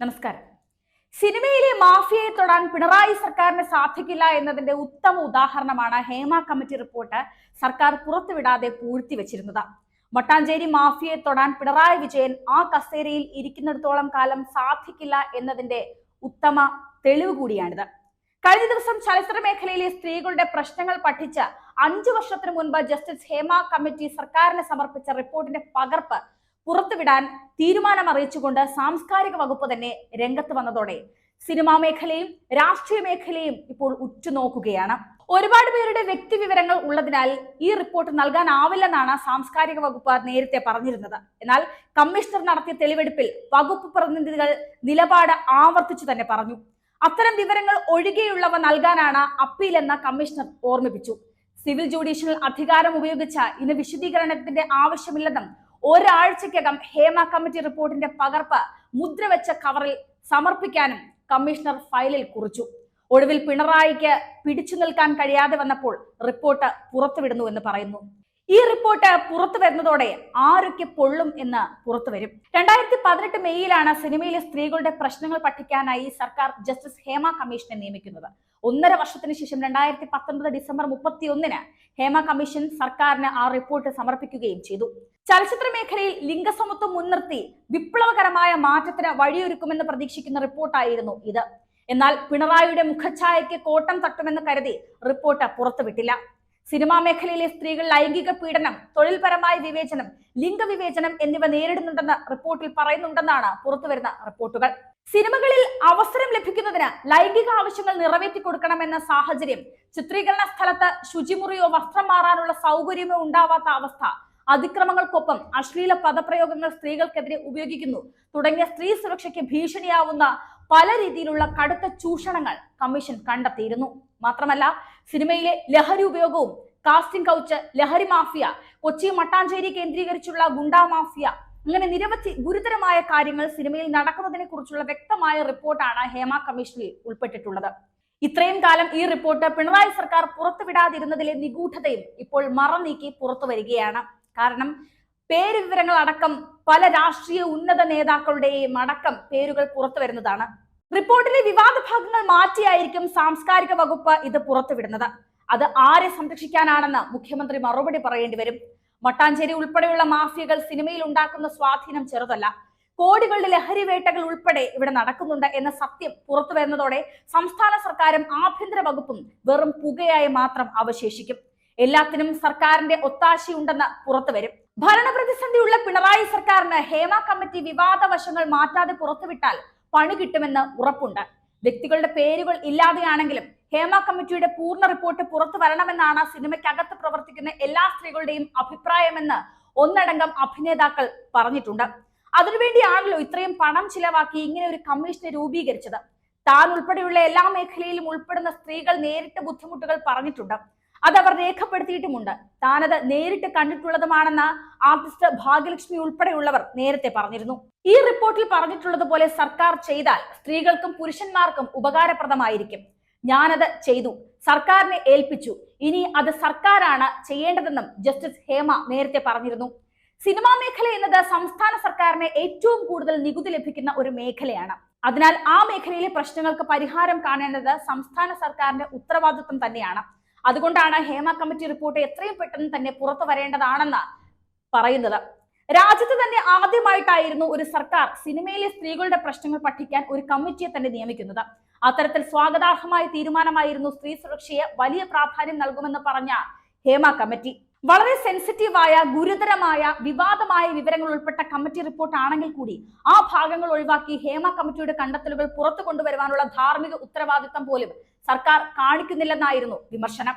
നമസ്കാരം. സിനിമയിലെ മാഫിയയെ തൊടാൻ പിണറായി സർക്കാരിന് സാധിക്കില്ല എന്നതിന്റെ ഉത്തമ ഉദാഹരണമാണ് ഹേമ കമ്മിറ്റി റിപ്പോർട്ട് സർക്കാർ പുറത്തുവിടാതെ പൂഴ്ത്തിവെച്ചിരുന്നത് മട്ടാഞ്ചേരി മാഫിയയെ തൊടാൻ പിണറായി വിജയൻ ആ കസേരയിൽ ഇരിക്കുന്നിടത്തോളം കാലം സാധിക്കില്ല എന്നതിന്റെ ഉത്തമ തെളിവ് കൂടിയാണിത്. കഴിഞ്ഞ ദിവസം ചലച്ചിത്ര മേഖലയിലെ സ്ത്രീകളുടെ പ്രശ്നങ്ങൾ പഠിച്ച് അഞ്ചു വർഷത്തിന് മുൻപ് ജസ്റ്റിസ് ഹേമ കമ്മിറ്റി സർക്കാരിന് സമർപ്പിച്ച റിപ്പോർട്ടിന്റെ പകർപ്പ് പുറത്തുവിടാൻ തീരുമാനം അറിയിച്ചുകൊണ്ട് സാംസ്കാരിക വകുപ്പ് തന്നെ രംഗത്ത് വന്നതോടെ സിനിമാ മേഖലയും രാഷ്ട്രീയ മേഖലയും ഇപ്പോൾ ഉറ്റുനോക്കുകയാണ്. ഒരുപാട് പേരുടെ വ്യക്തി വിവരങ്ങൾ ഉള്ളതിനാൽ ഈ റിപ്പോർട്ട് നൽകാനാവില്ലെന്നാണ് സാംസ്കാരിക വകുപ്പ് നേരത്തെ പറഞ്ഞിരുന്നത്. എന്നാൽ കമ്മീഷണർ നടത്തിയ തെളിവെടുപ്പിൽ വകുപ്പ് പ്രതിനിധികൾ നിലപാട് ആവർത്തിച്ചു തന്നെ പറഞ്ഞു. അത്തരം വിവരങ്ങൾ ഒഴികെയുള്ളവ നൽകാനാണ് അപ്പീൽ എന്ന കമ്മീഷണർ ഓർമ്മിപ്പിച്ചു. സിവിൽ ജുഡീഷ്യൽ അധികാരം ഉപയോഗിച്ച ഇന്ന് വിശദീകരണത്തിന്റെ ആവശ്യമില്ലെന്നും ഒരാഴ്ചക്കകം ഹേമ കമ്മിറ്റി റിപ്പോർട്ടിന്റെ പകർപ്പ് മുദ്രവെച്ച കവറിൽ സമർപ്പിക്കാനും കമ്മീഷണർ ഫയലിൽ കുറിച്ചു. ഒടുവിൽ പിണറായിക്ക് പിടിച്ചു നിൽക്കാൻ കഴിയാതെ വന്നപ്പോൾ റിപ്പോർട്ട് പുറത്തുവിടുന്നു എന്ന് പറയുന്നു. ഈ റിപ്പോർട്ട് പുറത്തു വരുന്നതോടെ ആരൊക്കെ പൊള്ളും എന്ന് പുറത്തു വരും. രണ്ടായിരത്തി പതിനെട്ട് മെയ്യിലാണ് സിനിമയിലെ സ്ത്രീകളുടെ പ്രശ്നങ്ങൾ പഠിക്കാനായി സർക്കാർ ജസ്റ്റിസ് ഹേമ കമ്മീഷനെ നിയമിക്കുന്നത്. ഒന്നര വർഷത്തിന് ശേഷം രണ്ടായിരത്തി പത്തൊൻപത് ഡിസംബർ മുപ്പത്തി ഒന്നിന് ഹേമ കമ്മീഷൻ സർക്കാരിന് ആ റിപ്പോർട്ട് സമർപ്പിക്കുകയും ചെയ്തു. ചലച്ചിത്ര മേഖലയിൽ ലിംഗസമത്വം മുൻനിർത്തി വിപ്ലവകരമായ മാറ്റത്തിന് വഴിയൊരുക്കുമെന്ന് പ്രതീക്ഷിക്കുന്ന റിപ്പോർട്ടായിരുന്നു ഇത്. എന്നാൽ പിണറായിയുടെ മുഖഛായയ്ക്ക് കോട്ടം തട്ടുമെന്ന് കരുതി റിപ്പോർട്ട് പുറത്തുവിട്ടില്ല. സിനിമാ മേഖലയിലെ സ്ത്രീകൾ ലൈംഗിക പീഡനം തൊഴിൽപരമായ വിവേചനം ലിംഗവിവേചനം എന്നിവ നേരിടുന്നുണ്ടെന്ന് റിപ്പോർട്ടിൽ പറയുന്നുണ്ടെന്നാണ് പുറത്തുവരുന്ന റിപ്പോർട്ടുകൾ സിനിമകളിൽ അവസരം ലഭിക്കുന്നതിന് ലൈംഗിക ആവശ്യങ്ങൾ നിറവേറ്റി കൊടുക്കണമെന്ന സാഹചര്യം ചിത്രീകരണ സ്ഥലത്ത് ശുചിമുറിയോ വസ്ത്രം മാറാനുള്ള സൗകര്യമോ ഉണ്ടാവാത്ത അവസ്ഥ അതിക്രമങ്ങൾക്കൊപ്പം അശ്ലീല പദപ്രയോഗങ്ങൾ സ്ത്രീകൾക്കെതിരെ ഉപയോഗിക്കുന്നു. തുടങ്ങിയ സ്ത്രീ സുരക്ഷയ്ക്ക് ഭീഷണിയാവുന്ന പല രീതിയിലുള്ള കടുത്ത ചൂഷണങ്ങൾ കമ്മീഷൻ കണ്ടെത്തിയിരുന്നു. മാത്രമല്ല സിനിമയിലെ ലഹരി ഉപയോഗവും കാസ്റ്റിംഗ് കൗച്ച് ലഹരി മാഫിയ കൊച്ചി മട്ടാഞ്ചേരി കേന്ദ്രീകരിച്ചുള്ള ഗുണ്ടാ മാഫിയ അങ്ങനെ നിരവധി ഗുരുതരമായ കാര്യങ്ങൾ സിനിമയിൽ നടക്കുന്നതിനെ കുറിച്ചുള്ള വ്യക്തമായ റിപ്പോർട്ടാണ് ഹേമ കമ്മീഷനിൽ ഉൾപ്പെട്ടിട്ടുള്ളത്. ഇത്രയും കാലം ഈ റിപ്പോർട്ട് പിണറായി സർക്കാർ പുറത്തുവിടാതിരുന്നതിലെ നിഗൂഢതയും ഇപ്പോൾ മറനീക്കി പുറത്തു വരികയാണ്. കാരണം പേര് വിവരങ്ങൾ അടക്കം പല രാഷ്ട്രീയ ഉന്നത നേതാക്കളുടെയും അടക്കം പേരുകൾ പുറത്തു വരുന്നതാണ്. റിപ്പോർട്ടിലെ വിവാദ ഭാഗങ്ങൾ മാറ്റിയായിരിക്കും സാംസ്കാരിക വകുപ്പ് ഇത് പുറത്തുവിടുന്നത്. അത് ആരെ സംരക്ഷിക്കാനാണെന്ന് മുഖ്യമന്ത്രി മറുപടി പറയേണ്ടി വരും. മട്ടാഞ്ചേരി ഉൾപ്പെടെയുള്ള മാഫിയകൾ സിനിമയിൽ ഉണ്ടാക്കുന്ന സ്വാധീനം ചെറുതല്ല. കോടികളുടെ ലഹരി വേട്ടകൾ ഉൾപ്പെടെ ഇവിടെ നടക്കുന്നുണ്ട് എന്ന സത്യം പുറത്തു വരുന്നതോടെ സംസ്ഥാന സർക്കാരും ആഭ്യന്തര വകുപ്പും വെറും പുകയായി മാത്രം അവശേഷിക്കും. എല്ലാത്തിനും സർക്കാരിന്റെ ഒത്താശയുണ്ടെന്ന് പുറത്തു വരും. ഭരണപ്രതിസന്ധിയുള്ള പിണറായി സർക്കാരിന് ഹേമ കമ്മിറ്റി വിവാദ വശങ്ങൾ മാറ്റാതെ പുറത്തുവിട്ടാൽ പണി കിട്ടുമെന്ന് ഉറപ്പുണ്ട്. വ്യക്തികളുടെ പേരുകൾ ഇല്ലാതെയാണെങ്കിലും ഹേമ കമ്മിറ്റിയുടെ പൂർണ റിപ്പോർട്ട് പുറത്തു വരണമെന്നാണ് സിനിമയ്ക്കകത്ത് പ്രവർത്തിക്കുന്ന എല്ലാ സ്ത്രീകളുടെയും അഭിപ്രായമെന്ന് ഒന്നടങ്കം അഭിനേതാക്കൾ പറഞ്ഞിട്ടുണ്ട്. അതിനുവേണ്ടിയാണല്ലോ ഇത്രയും പണം ചിലവാക്കി ഇങ്ങനെ ഒരു കമ്മീഷനെ രൂപീകരിച്ചത്. താൻ ഉൾപ്പെടെയുള്ള എല്ലാ മേഖലയിലും ഉൾപ്പെടുന്ന സ്ത്രീകൾ നേരിട്ട് ബുദ്ധിമുട്ടുകൾ പറഞ്ഞിട്ടുണ്ട്. അത് അവർ രേഖപ്പെടുത്തിയിട്ടുമുണ്ട്. താനത് നേരിട്ട് കണ്ടിട്ടുള്ളതുമാണെന്ന് ആർട്ടിസ്റ്റ് ഭാഗ്യലക്ഷ്മി ഉൾപ്പെടെയുള്ളവർ നേരത്തെ പറഞ്ഞിരുന്നു. ഈ റിപ്പോർട്ടിൽ പറഞ്ഞിട്ടുള്ളതുപോലെ സർക്കാർ ചെയ്താൽ സ്ത്രീകൾക്കും പുരുഷന്മാർക്കും ഉപകാരപ്രദമായിരിക്കും. ഞാനത് ചെയ്തു. സർക്കാരിനെ ഏൽപ്പിച്ചു. ഇനി അത് സർക്കാരാണ് ചെയ്യേണ്ടതെന്നും ജസ്റ്റിസ് ഹേമ നേരത്തെ പറഞ്ഞിരുന്നു. സിനിമാ മേഖല എന്നത് സംസ്ഥാന സർക്കാരിന് ഏറ്റവും കൂടുതൽ നികുതി ലഭിക്കുന്ന ഒരു മേഖലയാണ്. അതിനാൽ ആ മേഖലയിലെ പ്രശ്നങ്ങൾക്ക് പരിഹാരം കാണേണ്ടത് സംസ്ഥാന സർക്കാരിന്റെ ഉത്തരവാദിത്വം തന്നെയാണ്. അതുകൊണ്ടാണ് ഹേമ കമ്മിറ്റി റിപ്പോർട്ട് എത്രയും പെട്ടെന്ന് തന്നെ പുറത്തു വരേണ്ടതാണെന്ന് പറയുന്നത്. രാജ്യത്ത് തന്നെ ആദ്യമായിട്ടായിരുന്നു ഒരു സർക്കാർ സിനിമയിലെ സ്ത്രീകളുടെ പ്രശ്നങ്ങൾ പഠിക്കാൻ ഒരു കമ്മിറ്റിയെ തന്നെ നിയമിക്കുന്നത്. അത്തരത്തിൽ സ്വാഗതാർഹമായ തീരുമാനമായിരുന്നു സ്ത്രീ സുരക്ഷയെ വലിയ പ്രാധാന്യം നൽകുമെന്ന് പറഞ്ഞ ഹേമ കമ്മിറ്റി. വളരെ സെൻസിറ്റീവായ ഗുരുതരമായ വിവാദമായ വിവരങ്ങൾ ഉൾപ്പെട്ട കമ്മിറ്റി റിപ്പോർട്ട് ആണെങ്കിൽ കൂടി ആ ഭാഗങ്ങൾ ഒഴിവാക്കി ഹേമ കമ്മിറ്റിയുടെ കണ്ടെത്തലുകൾ പുറത്തു കൊണ്ടുവരുവാനുള്ള ധാർമ്മിക ഉത്തരവാദിത്തം പോലും സർക്കാർ കാണിക്കുന്നില്ലെന്നായിരുന്നു വിമർശനം.